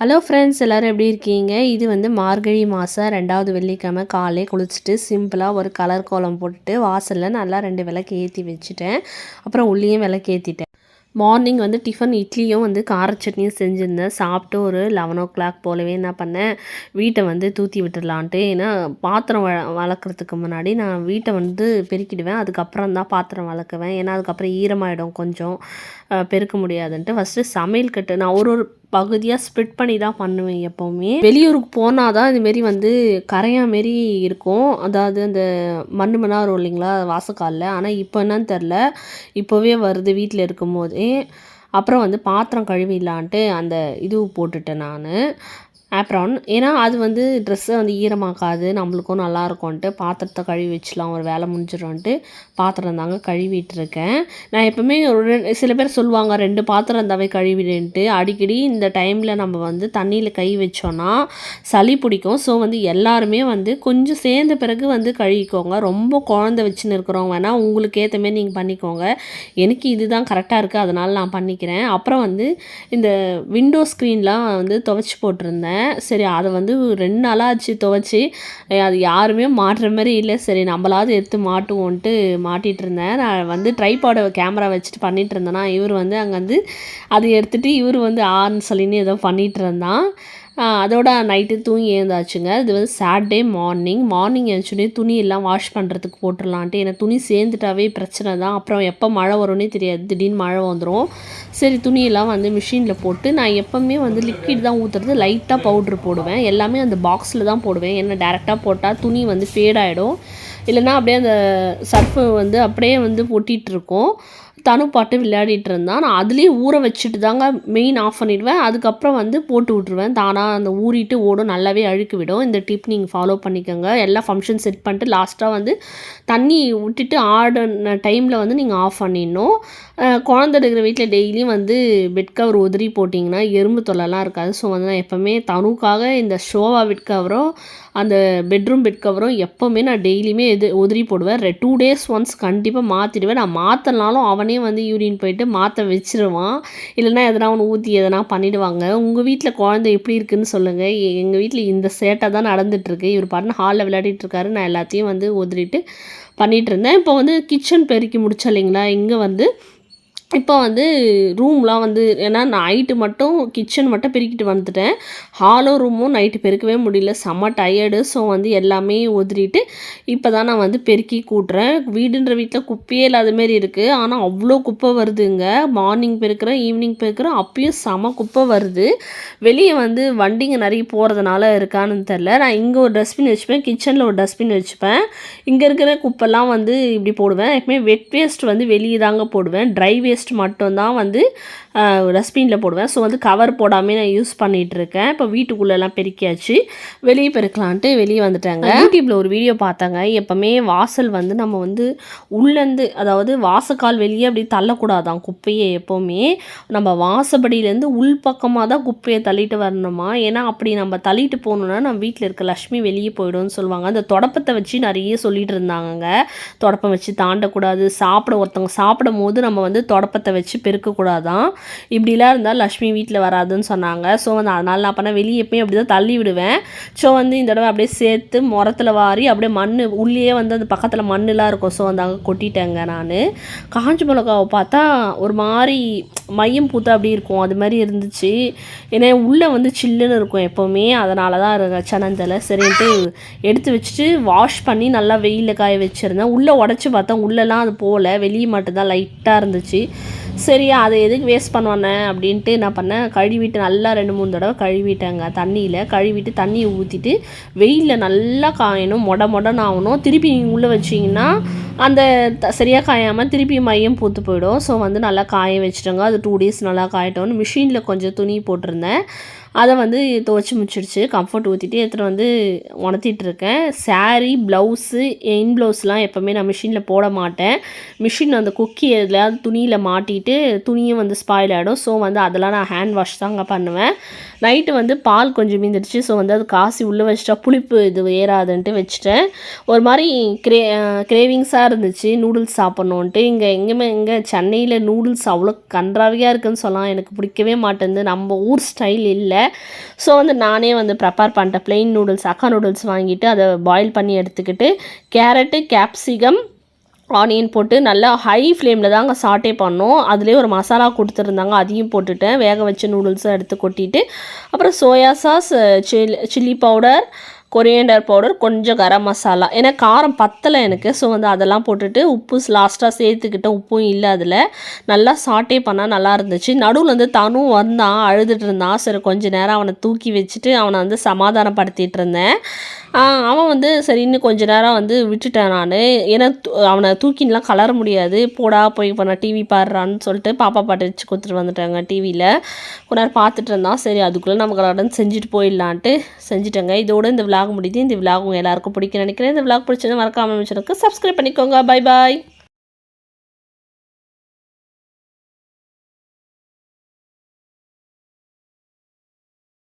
Hello friends எல்லோரும் எப்படி இருக்கீங்க? இது வந்து மார்கழி மாதம் ரெண்டாவது வெள்ளிக்கிழமை. காலையே குளிச்சுட்டு சிம்பிளாக ஒரு கலர் கோலம் போட்டுட்டு வாசலில் நல்லா ரெண்டு விளக்கு ஏற்றி வச்சுட்டேன். அப்புறம் உள்ளேயும் விளக்கு ஏற்றிட்டேன் மார்னிங் வந்து டிஃபன் இட்லியும் வந்து கார சட்னியும் செஞ்சுருந்தேன். சாப்பிட்டு ஒரு லெவன் ஓ கிளாக் போலவே என்ன பண்ணேன்? வீட்டை வந்து தூத்தி விட்டுடலான்ட்டு. ஏன்னா பாத்திரம் வ வளர்க்குறதுக்கு முன்னாடி நான் வீட்டை வந்து பெருக்கிடுவேன். அதுக்கப்புறம் தான் பாத்திரம் வளர்க்குவேன். ஏன்னா அதுக்கப்புறம் ஈரமாயிடும் கொஞ்சம். பெருக்க முடியாதுன்ட்டு ஃபஸ்ட்டு சமையல் கட்டு நான் ஒரு ஒரு பகுதியாக ஸ்ப்ளிட் பண்ணி தான் பண்ணுவேன் எப்போவுமே. வெளியூருக்கு போனால் தான் இதுமாரி வந்து கரையா மாரி இருக்கும். அதாவது அந்த மண்ணு மண்ணாக வரும் இல்லைங்களா வாசக்காலில். ஆனால் இப்போ என்னன்னு தெரில இப்போவே வருது வீட்டில் இருக்கும் போதே அப்புறம் வந்து பாத்திரம் கழுவிடலான்ட்டு அந்த இது போட்டுட்டேன் நான். ஆப்ரான் ஏன்னா அது வந்து ட்ரெஸ்ஸை வந்து ஈரமாக்காது நம்மளுக்கும் நல்லா இருக்கும்ன்ட்டு பாத்திரத்தை கழுவி வச்சுலாம் ஒரு வேலை முடிஞ்சிடும்ன்ட்டு பாத்திரம் தாங்க கழுவிட்டுருக்கேன். நான் எப்பவுமே ஒரு ரெண்டு- சில பேர் சொல்லுவாங்க ரெண்டு பாத்திரம் இருந்தாவே கழுவிடுன்ட்டு. அடிக்கடி இந்த டைமில் நம்ம வந்து தண்ணியில் கை வச்சோன்னா சளி பிடிக்கும். ஸோ வந்து எல்லாருமே வந்து கொஞ்சம் சேர்ந்த பிறகு வந்து கழுவிக்கோங்க. ரொம்ப குழந்த வச்சுன்னு இருக்கிறவங்க வேணால் உங்களுக்கு ஏற்ற மாரி நீங்கள் பண்ணிக்கோங்க. எனக்கு இதுதான் கரெக்டாக இருக்குது அதனால் நான் பண்ணிக்கிறேன். அப்புறம் வந்து இந்த விண்டோ ஸ்க்ரீன்லாம் வந்து துவைச்சி போட்டிருந்தேன். சரி அதை வந்து ரெண்டு நாளாக ஆச்சு துவைச்சி. அது யாருமே மாட்டுற மாதிரி இல்லை. சரி நம்மளாவது எடுத்து மாட்டுவோன்ட்டு மாட்டிகிட்டு இருந்தேன் நான் வந்து ட்ரைபாடை கேமரா வச்சுட்டு பண்ணிகிட்டு இருந்தேன்னா இவர் வந்து அங்கே வந்து அதை எடுத்துகிட்டு இவர் வந்து ஆன்னு சொல்லின்னு ஏதோ பண்ணிகிட்டு இருந்தான் அதோட நைட்டு தூங்கி எழுந்தாச்சுங்க. இது வந்து சாட்டர்டே மார்னிங் மார்னிங் எழுந்துச்சுனே துணி எல்லாம் வாஷ் பண்ணுறதுக்கு போட்டுடலான்ட்டு. ஏன்னா துணி சேர்ந்துட்டாவே பிரச்சனை தான். அப்புறம் எப்போ மழை வரும்னே தெரியாது. திடீர்னு மழை வந்துடும் சரி துணியெல்லாம் வந்து மிஷினில் போட்டு நான் எப்போவுமே வந்து லிக்விட் தான் ஊற்றுறது லைட்டாக பவுட்ரு போடுவேன். எல்லாமே அந்த பாக்ஸில் தான் போடுவேன். ஏன்னா டேரெக்டாக போட்டால் துணி வந்து ஃபேட் ஆகிடும் இல்லைன்னா அப்படியே அந்த சர்ஃபு வந்து அப்படியே வந்து ஒட்டிகிட்டு இருக்கும். தனு பாட்டு விளையாடிட்டு இருந்தான் நான் அதுலேயே ஊற வச்சுட்டு தாங்க மெயின் ஆஃப் பண்ணிடுவேன். அதுக்கப்புறம் வந்து போட்டு விட்ருவேன் தானாக அந்த ஊறிட்டு ஓடும். நல்லாவே அழுக்கு விடும் இந்த டிப் நீங்கள் ஃபாலோ பண்ணிக்கோங்க. எல்லா ஃபங்க்ஷன் செட் பண்ணிட்டு லாஸ்ட்டாக வந்து தண்ணி விட்டுட்டு ஆடின டைமில் வந்து நீங்கள் ஆஃப் பண்ணிடணும். குழந்தை இருக்கிற வீட்டில் டெய்லியும் வந்து பெட் கவர் உதிரி போட்டிங்கன்னா எறும்பு தொல்லைலாம் இருக்காது. ஸோ வந்து நான் எப்போவுமே தனுக்காக இந்த ஷோவா பெட் கவரும் அந்த பெட்ரூம் பெட் கவரும் எப்போவுமே நான் டெய்லியுமே எது உதிரி போடுவேன். ரெ டூ டேஸ் ஒன்ஸ் கண்டிப்பாக மாற்றிடுவேன் நான் மாற்றினாலும் அவனே வந்து யூரின் போயிட்டு மாற்ற வச்சிருவான். இல்லைன்னா எதனா ஒன்று ஊற்றி எதனா பண்ணிவிடுவாங்க உங்கள் வீட்டில் குழந்தை எப்படி இருக்குதுன்னு சொல்லுங்கள் எங்கள் வீட்டில் இந்த சேட்டை தான் நடந்துகிட்ருக்கு இவர் பாட்டுன்னு ஹாலில் விளையாடிட்டு இருக்காரு நான் எல்லாத்தையும் வந்து உதிரிட்டு பண்ணிகிட்டு இருந்தேன் இப்போ வந்து கிச்சன் பெருக்கி முடிச்சா இல்லைங்களா? இங்கே வந்து இப்போ வந்து ரூம்லாம் வந்து ஏன்னா நைட்டு மட்டும் கிச்சன் மட்டும் பெருக்கிட்டு வந்துட்டேன். ஹாலும் ரூமும் நைட்டு பெருக்கவே முடியல. செம்ம டயர்டு ஸோ வந்து எல்லாமே உதறிட்டு இப்போ தான் நான் வந்து பெருக்கி கூட்டுறேன். வீடுன்ற வீட்டில் குப்பையே இல்லாத மாரி இருக்குது ஆனால் அவ்வளோ குப்பை வருதுங்க. மார்னிங் பெருக்கிறேன் ஈவினிங் பெருக்கிறேன் அப்பயும் செம குப்பை வருது. வெளியே வந்து வண்டிங்க நிறைய போகிறதுனால இருக்கான்னு தெரில. நான் இங்கே ஒரு டஸ்ட்பின் வச்சுப்பேன் கிச்சனில் ஒரு டஸ்ட்பின் வச்சுப்பேன். இங்கே இருக்கிற குப்பைலாம் வந்து இப்படி போடுவேன். எப்பவுமே வெட் வேஸ்ட் வந்து வெளியே தாங்க போடுவேன். ட்ரை வேஸ்ட் மட்டும்தான் வந்து டஸ்ட்பினில் போடுவேன். ஸோ வந்து கவர் போடாமல் நான் யூஸ் பண்ணிகிட்டு இருக்கேன் இப்போ வீட்டுக்குள்ளெல்லாம் பெருக்கியாச்சு. வெளியே பெருக்கலான்ட்டு வெளியே வந்துட்டாங்க. யூடியூப்பில் ஒரு வீடியோ பார்த்தாங்க. எப்போவுமே வாசல் வந்து நம்ம வந்து உள்ளேருந்து அதாவது வாசக்கால் வெளியே அப்படி தள்ளக்கூடாதான் குப்பையை எப்போவுமே. நம்ம வாசப்படியிலேருந்து உள்பக்கமாக தான் குப்பையை தள்ளிட்டு வரணுமா? ஏன்னா அப்படி நம்ம தள்ளிட்டு போகணுன்னா நம்ம வீட்டில் இருக்க லக்ஷ்மி வெளியே போயிடும்னு சொல்லுவாங்க. அந்த தொடப்பத்தை வச்சு நிறைய சொல்லிட்டு இருந்தாங்கங்க. தொடப்பம் வச்சு தாண்டக்கூடாது. சாப்பிட ஒருத்தவங்க சாப்பிடும் போது நம்ம வந்து குழப்பத்தை வச்சு பெருக்கக்கூடாதான். இப்படிலாம் இருந்தால் லக்ஷ்மி வீட்டில் வராதுன்னு சொன்னாங்க. ஸோ வந்து அதனால் நான் பண்ணேன் வெளியே எப்பயும் அப்படி தான் தள்ளி விடுவேன். ஸோ வந்து இந்த தடவை அப்படியே சேர்த்து முரத்தில் வாரி அப்படியே மண் உள்ளேயே வந்து அந்த பக்கத்தில் மண்ணெலாம் இருக்கும். ஸோ வந்து அங்கே கொட்டிட்டேங்க நான். காஞ்சி மிளகாவை பார்த்தா ஒரு மாதிரி மையம் பூத்தா அப்படி இருக்கும். அது மாதிரி இருந்துச்சு. ஏன்னா உள்ளே வந்து சில்லுன்னு இருக்கும் எப்போவுமே. அதனால தான் இருக்க சனந்தலை. சரின்ட்டு எடுத்து வச்சுட்டு வாஷ் பண்ணி நல்லா வெயிலில் காய வச்சுருந்தேன். உள்ளே உடச்சி பார்த்தா உள்ளெல்லாம் அது போகல வெளியே மட்டும்தான் லைட்டாக இருந்துச்சு. சரி அதை எதுக்கு வேஸ்ட் பண்ணுவானே அப்படின்ட்டு நான் பண்ணேன். கழுவிட்டு நல்லா ரெண்டு மூணு தடவை கழுவிட்டேங்க தண்ணியில். கழுவிட்டு தண்ணியை ஊற்றிட்டு வெயிலில் நல்லா காயணும். மொட மொடன்னு ஆகணும். திருப்பி நீங்கள் உள்ளே வச்சிங்கன்னா அந்த த சரியாக காயாமல் திருப்பி மையம் பூத்து போயிடும். ஸோ வந்து நல்லா காய வச்சுட்டோங்க. அது டூ டேஸ் நல்லா காயட்டோன்னு மிஷினில் கொஞ்சம் துணி போட்டிருந்தேன். அதை வந்து துவைச்சி முடிச்சிடுச்சு கம்ஃபர்ட் ஊற்றிட்டு எடுத்துகிட்டு வந்து உணர்த்திட்டு இருக்கேன் saree ப்ளவுஸு இன் ப்ளவுஸ்லாம் எப்போவுமே நான் மிஷினில் போட மாட்டேன். மிஷின் அந்த குக்கி எதுலையாவது துணியில் மாட்டிட்டு துணியும் வந்து ஸ்பாயில் ஆகிடும் ஸோ வந்து அதெல்லாம் நான் ஹேண்ட் வாஷ் தாங்க பண்ணுவேன். நைட்டு வந்து பால் கொஞ்சம் மீந்துடுச்சு ஸோ வந்து அது காசி உள்ளே வச்சிட்டா புளிப்பு இது ஏறாதுன்ட்டு வச்சுட்டேன். ஒரு மாதிரி கிரே கிரேவிங்ஸாக இருந்துச்சு. நூடுல்ஸ் சாப்பிட்ணுன்ட்டு இங்கே எங்கேயுமே இங்கே சென்னையில் நூடுல்ஸ் அவ்வளோ கன்றாவியாக இருக்குன்னு சொல்லலாம் எனக்கு பிடிக்கவே மாட்டேங்குது நம்ம ஊர் ஸ்டைல் இல்லை. ஸோ வந்து நானே வந்து ப்ரிப்பேர் பண்ணிட்டேன் plain நூடுல்ஸ் அக்கா நூடுல்ஸ் வாங்கிட்டு அதை பாயில் பண்ணி எடுத்துக்கிட்டு கேரட்டு கேப்சிகம் ஆனியன் போட்டு நல்லா ஹை ஃப்ளேமில் தாங்க சாட்டே பண்ணோம். அதுலேயே ஒரு மசாலா கொடுத்துருந்தாங்க அதையும் போட்டுட்டேன். வேக வச்ச நூடுல்ஸும் எடுத்து கொட்டிட்டு அப்புறம் soya sauce chilli chilli powder coriander powder கொஞ்சம் கரம் மசாலா ஏன்னா காரம் பத்தலை எனக்கு. ஸோ வந்து அதெல்லாம் போட்டுட்டு உப்பு லாஸ்ட்டாக சேர்த்துக்கிட்டேன் உப்பும் இல்லை அதில். நல்லா சாட்டே பண்ணால் நல்லா இருந்துச்சு. நடுவில் வந்து தனும் வந்தான் அழுதுட்டு இருந்தான். சரி கொஞ்சம் நேரம் அவனை தூக்கி வச்சுட்டு அவனை வந்து சமாதானப்படுத்திட்டு இருந்தேன். அவன் வந்து சரி இன்னும் கொஞ்ச நேரம் வந்து விட்டுட்டேன் நான். ஏன்னா அவனை தூக்கின்லாம் கலர முடியாது. போடா போய் இப்போ நான் டிவி பாடுறான்னு சொல்லிட்டு பாப்பா பாட்டு வச்சு கொடுத்துட்டு வந்துட்டாங்க டிவியில் கொஞ்ச நேரம் பார்த்துட்டு இருந்தான். சரி அதுக்குள்ளே நம்ம கலடன் செஞ்சுட்டு போயிடலான்ட்டு செஞ்சுட்டேங்க. இதோட இந்த விலாக் முடியுது. இந்த விலாக் உங்கள் எல்லாருக்கும் பிடிக்கும் நினைக்கிறேன். இந்த விலாக் பிடிச்சது மறக்காமல் அமைச்சிருக்கு சப்ஸ்கிரைப் பண்ணிக்கோங்க. Bye bye